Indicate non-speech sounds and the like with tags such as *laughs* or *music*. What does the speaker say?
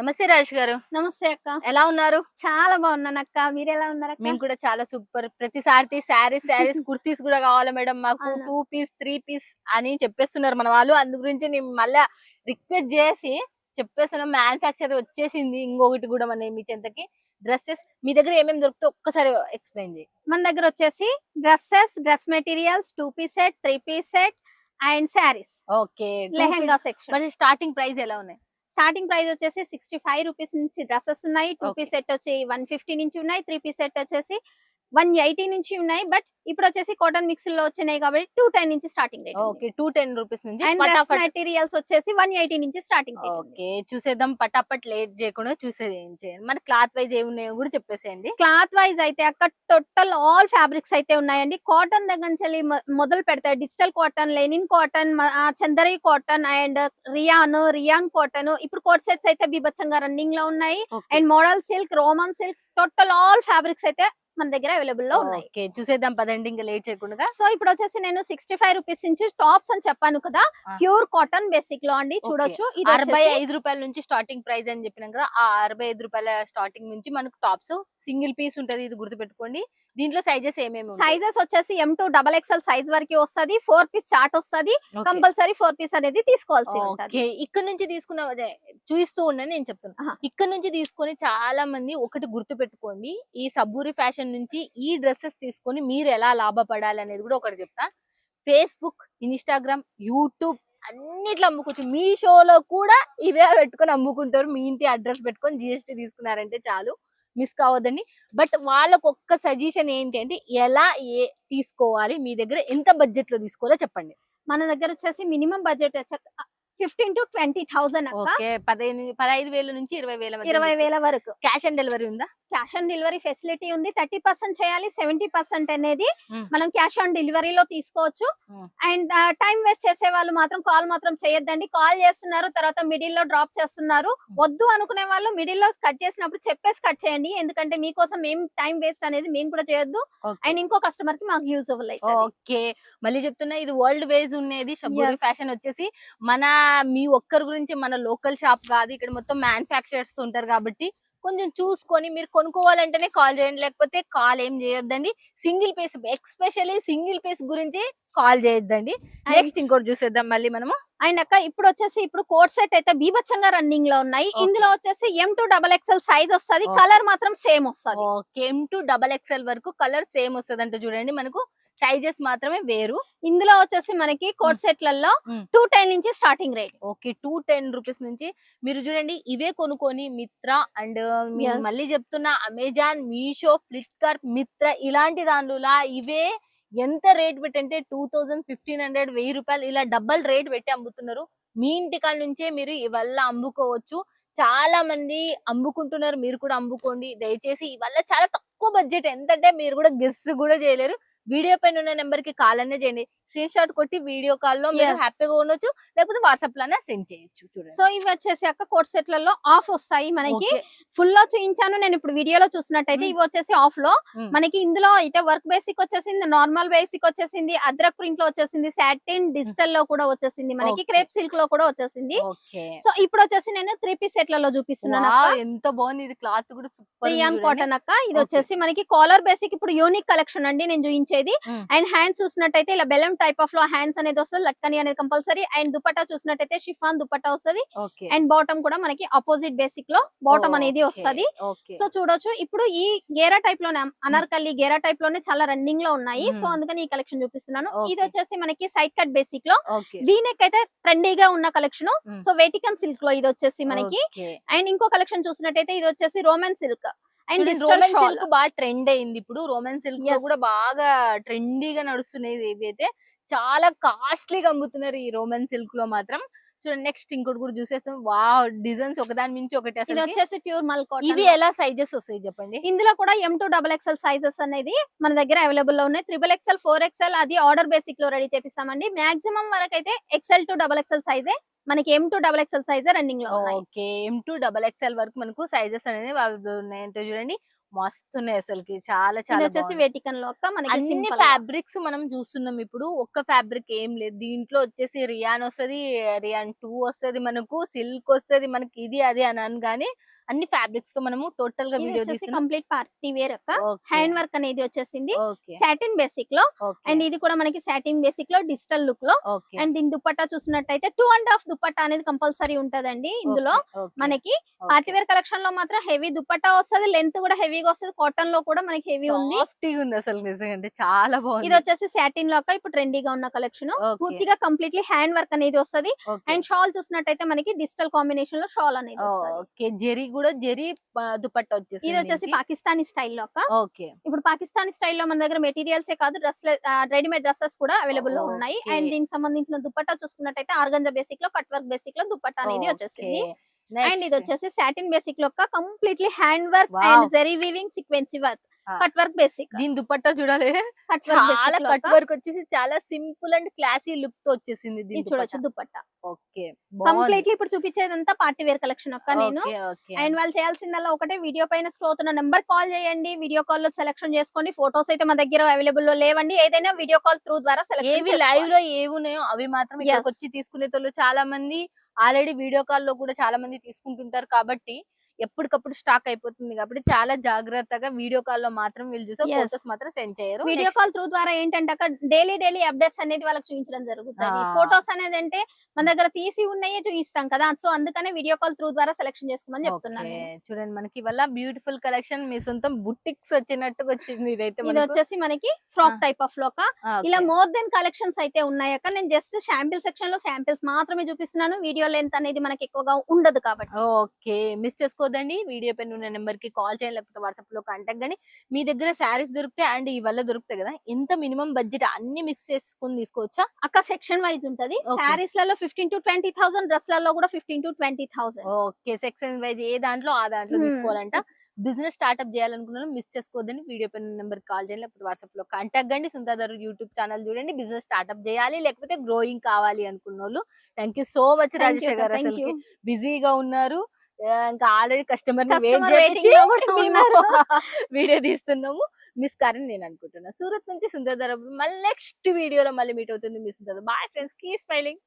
నమస్తే రాజేష్ గారు. నమస్తే అక్క. ఎలా ఉన్నారు? చాలా బాగున్నాను అక్క. మీరు ఎలా ఉన్నారు మేము కూడా చాలా సూపర్. ప్రతిసారి శారీస్ శారీస్ *laughs* కుర్తీస్ కూడా కావాలి మేడం మాకు. టూ పీస్ త్రీ పీస్ అని చెప్పేస్తున్నారు మన వాళ్ళు. అందు గురించి నేను మళ్ళా రిక్వెస్ట్ చేసి చెప్పేస్తున్నాం. మ్యానుఫ్యాక్చర్ వచ్చేసింది ఇంకొకటి కూడా మన మీ చెంతకి. డ్రెస్సెస్ మీ దగ్గర ఏమేమి దొరుకుతో ఒక్కసారి ఎక్స్ప్లెయిన్ చేయి. మన దగ్గర వచ్చేసి dresses dress materials two piece set three piece set and saris. Okay. Lehenga section. మరి స్టార్టింగ్ ప్రైస్ ఎలా ఉన్నాయి? స్టార్టింగ్ ప్రైస్ వచ్చేసి సిక్స్టీ ఫైవ్ రూపీస్ నుంచి డ్రెస్సెస్ ఉన్నాయి టూ. పీస్ సెట్ వచ్చి వన్ ఫిఫ్టీ నుంచి ఉన్నాయి త్రీ పీస్ సెట్ వచ్చేసి వన్ ఎయిటీ నుంచి ఉన్నాయి బట్ ఇప్పుడు వచ్చేసి కాటన్ మిక్స్లో వచ్చినాయి కాబట్టి టూ టెన్ నుంచి starting rate okay two ten rupees నుంచి మెటీరియల్స్ వచ్చేసి వన్ ఎయిటీ నుంచి స్టార్టింగ్ ఓకే చూసేద్దాం పటాపట్ లేట్ చేయకుండా చూసేది ఏం చేయండి మన క్లాత్ వైజ్ ఏమున్నాయో కూడా చెప్పేసేయండి. క్లాత్ వైజ్ అయితే అక్కడ టోటల్ ఆల్ ఫ్యాబ్రిక్స్ అయితే ఉన్నాయండి. కాటన్ దగ్గర నుంచి మొదలు పెడతాయి. Digital cotton linen cotton Chanderi cotton and rayon rayon cotton. ఇప్పుడు కోట్ సెట్స్ అయితే బీభత్సంగా రన్నింగ్లో ఉన్నాయి. And modal silk Roman silk total all fabrics అయితే మన దగ్గర అవైలబుల్లో ఉన్నాయి చూసేద్దాం పదండి ఇంకా లేట్ చేయకుండా. సో ఇప్పుడు వచ్చేసి నేను సిక్స్టీ ఫైవ్ రూపీస్ నుంచి టాప్స్ అని చెప్పాను కదా. ప్యూర్ కాటన్ బేసిక్లో అండి చూడొచ్చు. ఇది అరవై ఐదు రూపాయల నుంచి స్టార్టింగ్ ప్రైస్ అని చెప్పినాం కదా ఆ అరవై ఐదు రూపాయల స్టార్టింగ్ నుంచి మనకు టాప్స్ సింగిల్ పీస్ ఉంటది ఇది గుర్తుపెట్టుకోండి. దీంట్లో సైజెస్ ఏమేమి? సైజెస్ వచ్చేసి M to double XL size వరకు వస్తది ఫోర్ పీస్ చార్ట్ వస్తది. కంపల్సరీ ఫోర్ పీస్ అనేది తీసుకోవాల్సి ఉంటది. ఇక్కడ నుంచి తీసుకున్న అదే చూస్తూ ఉండండి నేను చెప్తున్నా. ఇక్కడ నుంచి తీసుకొని చాలా మంది ఒకటి గుర్తు పెట్టుకోండి. ఈ సబ్బూరి ఫ్యాషన్ నుంచి ఈ డ్రెస్సెస్ తీసుకొని మీరు ఎలా లాభపడాలి అనేది కూడా ఒకటి చెప్తా. ఫేస్బుక్ ఇన్స్టాగ్రామ్ యూట్యూబ్ అన్నిట్లో అమ్ముకోవచ్చు. మీ షోలో కూడా ఇవే పెట్టుకొని అమ్ముకుంటారు. మీ ఇంటి అడ్రస్ పెట్టుకొని జిఎస్టీ తీసుకున్నారంటే చాలు. మిస్ కావద్దండి. బట్ వాళ్ళకు ఒక్క సజెషన్ ఏంటి అంటే ఎలా ఏ తీసుకోవాలి మీ దగ్గర ఎంత బడ్జెట్లో తీసుకోవాలో చెప్పండి. మన దగ్గర వచ్చేసి minimum budget fifteen to twenty thousand పదిహేను పదహైదు వేల నుంచి ఇరవై వేల ఇరవై వేల వరకు. క్యాష్ ఆన్ డెలివరీ ఉందా? క్యాష్ ఆన్ డెలివరీ ఫెసిలిటీ ఉంది. థర్టీ పర్సెంట్ చేయాలి సెవెంటీ పర్సెంట్ అనేది. మనం క్యాష్ ఆన్ డెలివరీలో తీసుకోవచ్చు. అండ్ టైం వేస్ట్ చేసే వాళ్ళు మాత్రం కాల్ మాత్రం చేయొద్దండి. కాల్ చేస్తున్నారు తర్వాత మిడిల్లో డ్రాప్ చేస్తున్నారు. వద్దు అనుకునే వాళ్ళు మిడిల్లో కట్ చేసినప్పుడు చెప్పేసి కట్ చేయండి. ఎందుకంటే మీకోసం ఏం టైం వేస్ట్ అనేది మేము కూడా చేయొద్దు. అండ్ ఇంకో కస్టమర్కి మాకు యూజబుల్ అయితే ఓకే. మళ్ళీ చెప్తున్నా ఇది వరల్డ్ వైజ్ ఉండేది. ఫ్యాషన్ వచ్చేసి మన మీ ఒక్కరి గురించి మన లోకల్ షాప్ కాదు. ఇక్కడ మొత్తం మ్యానుఫ్యాక్చరర్స్ ఉంటారు కాబట్టి కొంచెం చూసుకొని మీరు కొనుక్కోవాలంటేనే కాల్ చేయండి. లేకపోతే కాల్ ఏం చేయొద్దండి. Single piece especially single piece గురించి కాల్ చేయొద్దండి. నెక్స్ట్ ఇంకోటి చూసేద్దాం మళ్ళీ మనము. అండ్ అక్క ఇప్పుడు వచ్చేసి ఇప్పుడు కోట్ సెట్ అయితే బీభత్సంగా రన్నింగ్లో ఉన్నాయి. ఇందులో వచ్చేసి M to double XL size వస్తది. కలర్ మాత్రం సేమ్ వస్తది. Okay. M to double XL వరకు కలర్ సేమ్ వస్తుంది చూడండి మనకు. సైజెస్ మాత్రమే వేరు. ఇందులో వచ్చేసి మనకి కోట్ సెట్లలో. టూ టెన్ నుంచి starting rate okay two ten rupees నుంచి. మీరు చూడండి ఇవే కొనుక్కొని మిత్ర అండ్. మళ్ళీ చెప్తున్నా అమెజాన్ మీషో ఫ్లిప్కార్ట్ మిత్ర ఇలాంటి దానిలో ఇవే ఎంత రేట్ పెట్టంటే టూ థౌజండ్ ఫిఫ్టీన్ హండ్రెడ్ వెయ్యి రూపాయలు ఇలా డబల్ రేట్ పెట్టి అమ్ముతున్నారు. మీ ఇంటికాల నుంచే మీరు ఇవల్ల అమ్ముకోవచ్చు. చాలా మంది అమ్ముకుంటున్నారు మీరు కూడా అమ్ముకోండి. దయచేసి ఇవల్ల చాలా తక్కువ బడ్జెట్ ఎంతంటే మీరు కూడా గెస్ కూడా చేయలేరు. వీడియో పైన ఉన్న నెంబర్కి కాల్ అనే చేయండి. స్క్రీన్ షాట్ కొట్టి వీడియో కాల్లో మీరు. హ్యాపీగా ఉండొచ్చు లేకపోతే వాట్సాప్లోనే సెండ్ చేయొచ్చు చూడండి సో ఇవి వచ్చేసి అక్క కోట్ సెట్లలో ఆఫ్ వస్తాయి మనకి. ఫుల్లో చూపించాను నేను ఇప్పుడు వీడియోలో చూసినట్టయితే. ఇవి వచ్చేసి ఆఫ్లో. మనకి ఇందులో అయితే వర్క్ బేసిక్ వచ్చేసింది నార్మల్ బేసిక్ వచ్చేసింది అద్రక్ ప్రింట్లో వచ్చేసింది సాటిన్ డిజిటల్లో కూడా వచ్చేసింది మనకి. క్రేప్ సిల్క్లో కూడా వచ్చేసింది సో ఇప్పుడు వచ్చేసి నేను త్రీ పీస్ సెట్లలో చూపిస్తున్నాను ఎంత బాగుంది ఇది క్లాత్ కూడా సూపర్ కాటన్ అక్క ఇది. వచ్చేసి మనకి కాలర్ బేసిక్ ఇప్పుడు యూనిక్ కలెక్షన్ అండి నేను చూపించేది. అండ్ హ్యాండ్స్ చూసినట్టయితే ఇలా బెలం టైప్ ఆఫ్లో హ్యాండ్స్ అనేది వస్తుంది లట్కని అనేది కంపల్సరీ అండ్ దుపట్టా చూసినట్టయితే షిఫాన్ దుపట్టా వస్తుంది. అండ్ బాటమ్ కూడా మనకి ఆపోజిట్ బేసిక్లో బాటమ్ అనేది వస్తది. సో చూడొచ్చు. ఇప్పుడు ఈ గేరా టైప్లోనే అనార్కలి గేరా టైప్లోనే చాలా రన్నింగ్లో ఉన్నాయి. So Mm. అందుకని ఈ కలెక్షన్ చూపిస్తున్నాను. ఇది వచ్చేసి మనకి సైడ్ కట్ బేసిక్లో. వీనెక్ అయితే ట్రెండీగా ఉన్న కలెక్షన్. సో వేటికన్ సిల్క్లో ఇది వచ్చేసి మనకి. అండ్ ఇంకో కలెక్షన్ చూసినట్టయితే ఇది వచ్చేసి Roman silk and Roman silk బాగా ట్రెండ్ అయింది. ఇప్పుడు రోమన్ సిల్క్. కూడా బాగా ట్రెండీగా నడుస్తున్నాయి ఇవి అయితే చాలా కాస్ట్లీగా అమ్ముతున్నారు ఈ రోమన్ సిల్క్లో మాత్రం. చూడండి నెక్స్ట్ ఇంకోటి కూడా చూసేస్తాం వా డిజైన్స్ ఒకదాని మించి ఒకటి ఇది వచ్చేసి ప్యూర్ మల్ ఇవి కాటన్ ఎలా సైజెస్ వస్తాయి చెప్పండి? ఇందులో కూడా M to double XL sizes అనేది మన దగ్గర అవైలబుల్లో ఉన్నాయి. త్రిబుల్ ఎక్స్ఎల్ ఫోర్ ఎక్స్ఎల్ అది ఆర్డర్ బేసిక్లో రెడీ చేపిస్తామండి. మాక్సిమం వరకు అయితే ఎక్స్ఎల్ టు డబల్ ఎక్స్ఎల్ సైజే మనకి ఎం టూ డబల్ ఎక్స్ఎల్ సైజే రన్నింగ్లో ఉన్నాయి. Okay M to double XL వరకు మనకు సైజెస్ అనేవి available ఉన్నాయంటే చూడండి. మస్తున్నాయి అసలుకి. చాలా చాలా వచ్చేసి. వెటికన్లో మనకి అన్ని. ఫ్యాబ్రిక్స్ మనం చూస్తున్నాం ఇప్పుడు. ఒక్క ఫ్యాబ్రిక్ ఏం లేదు. దీంట్లో వచ్చేసి రియాన్ వస్తది రియాన్ టూ వస్తది మనకు సిల్క్ వస్తది మనకి ఇది అది అని అనగానే అన్ని ఫ్యాబ్రిక్స్తో మనము టోటల్గా వీడియో కంప్లీట్ పార్టీ వేర్ అక్క హ్యాండ్ వర్క్ అనేది వచ్చేసింది. సాటిన్ బేసిక్లో. అండ్ ఇది కూడా మనకి సాటిన్ బేసిక్లో డిజిటల్ లుక్లో. అండ్ దీని దుపట్టా చూసినట్టయితే టూ అండ్ హాఫ్ దుపట్టా అనేది కంపల్సరీ ఉంటదండి ఇందులో మనకి. పార్టీ వేర్ కలెక్షన్లో మాత్రం హెవీ దుపట్టా వస్తది లెంత్ కూడా హెవీగా వస్తది కాటన్లో కూడా మనకి హెవీ ఉంది. ఉంది అసలు నిజంగా చాలా ఇది బాగుంది. వచ్చేసి సాటిన్లో అక్క ఇప్పుడు ట్రెండీగా ఉన్న కలెక్షన్ పూర్తిగా కంప్లీట్లీ హ్యాండ్ వర్క్ అనేది వస్తది. అండ్ షాల్ చూసినట్టయితే మనకి డిజిటల్ కాంబినేషన్లో షాల్ అనేది ఓకే జెరీ కూడా జెరీ దుపట్టా వచ్చేసి ఇది వచ్చేసి పాకిస్తానీ స్టైల్లో అక్క ఓకే ఇప్పుడు పాకిస్తానీ స్టైల్లో మన దగ్గర మెటీరియల్స్ ఏ కాదు డ్రెస్ రెడీమేడ్ డ్రెస్సెస్ కూడా అవైలబుల్లో ఉన్నాయి. అండ్ దీనికి సంబంధించిన దుపట్టా చూసుకున్నట్టయితే ఆర్గంజా బేసిక్లో కట్ వర్క్ బేసిక్లో దుపట్టా అనేది వచ్చేసింది. అండ్ ఇది వచ్చేసి satin బేసిక్లో completely hand work. And zari weaving sequence work. Cut work basic. దీని దుపట్టా చూడాలి. చాలా కట్ వర్క్ వచ్చేసి చాలా సింపుల్ అండ్ క్లాసీ లుక్తో వచ్చేసింది దీని చూడొచ్చు దుపట్టా. ఓకే కంప్లీట్లీ ఇప్పుడు చూపించేదంతా పార్టీ వేర్ కలెక్షన్ అక్క నేను. అండ్ వాళ్ళు చేయాల్సిందల్లా ఒకటే వీడియో పైన స్క్రోల్ అవుతున్న నెంబర్ కాల్ చేయండి వీడియో కాల్లో సెలెక్షన్ చేసుకోండి ఫోటోస్ అయితే మా దగ్గర అవైలబుల్లో లేవండి ఏదైనా వీడియో కాల్ త్రూ ద్వారా ఏవి లైవ్ సెలెక్ట్లో ఏవి ఉన్నాయో అవి మాత్రం ఇక్కడికి. వచ్చి తీసుకునే చాలా మంది ఆల్రెడీ వీడియో కాల్లో కూడా చాలా మంది తీసుకుంటుంటారు కాబట్టి ఎప్పటికప్పుడు స్టాక్ అయిపోతుంది కాబట్టి చాలా జాగ్రత్తగా వీడియో కాల్లో మాత్రం వీళ్ళు చూసే. ఫోటోస్ మాత్రం సెండ్ చేయరు వీడియో కాల్ త్రూ ద్వారా ఏంటంటే అక్కడ డైలీ డైలీ అప్డేట్స్ అనేది వాళ్ళకి చూపించడం జరుగుతుంది. ఫోటోస్ అనేది అంటే మన దగ్గర తీసి ఉన్నాయే చూపిస్తాం కదా సో అందుకనే వీడియో కాల్ త్రూ ద్వారా సెలెక్షన్ చేసుకోమని చెప్తున్నాను. చూడండి మనకి ఇవాళ బ్యూటిఫుల్ కలెక్షన్ మీ సొంతం బుటిక్స్ వచ్చినట్టుగా వచ్చింది ఇదైతే ఇది. వచ్చేసి మనకి ఫ్రాక్. టైప్ ఆఫ్ లోక. ఇలా మోర్ దెన్ కలెక్షన్స్ అయితే ఉన్నాయి అక్క నేను జస్ట్ శాంపిల్ సెక్షన్లో శాంపిల్స్ మాత్రమే చూపిస్తున్నాను వీడియో లెంత్ అనేది మనకి ఎక్కువగా ఉండదు కాబట్టి ఓకే మిస్ చేసుకోవద్దండి వీడియో పైన ఉన్న నెంబర్కి కాల్ చేయండి. లేకపోతే వాట్సాప్లో కాంటాక్ట్ కానీ మీ దగ్గర శారీస్ దొరుకుతాయి అండ్ ఇవల్ల దొరుకుతాయి కదా. ఎంత మినిమం బడ్జెట్ అన్ని మిక్స్ చేసుకుని తీసుకోవచ్చా? అక్క సెక్షన్ వైజ్ ఉంటది. శారీస్లలో ఫిఫ్టీన్ టు ట్వంటీ థౌసండ్ డ్రెస్లలో కూడా fifteen to twenty thousand. Okay. Section wise ఏ దాంట్లో ఆ దాంట్లో. తీసుకోవాలంట. బిజినెస్ స్టార్ట్అప్ చేయాలనుకున్నాను మిస్ చేసుకోవద్దని వీడియో పైన నెంబర్ కాల్ చేయండి. లేకపోతే వాట్సాప్లో కాంటాక్ట్ కండి. సుందర్ యూట్యూబ్ ఛానల్ చూడండి. బిజినెస్ స్టార్ట్అప్ చేయాలి. లేకపోతే గ్రోయింగ్ కావాలి అనుకున్న వాళ్ళు. థ్యాంక్ సో మచ్ అసలు బిజీగా ఉన్నారు. ఇంకా ఆల్రెడీ కస్టమర్. *laughs* వీడియో తీస్తున్నాము. మిస్ కారని నేను అనుకుంటున్నా. సూరత్ నుంచి సుందర్ మళ్ళీ నెక్స్ట్ వీడియోలో మళ్ళీ మీట్ అవుతుంది miss bye friends keep smiling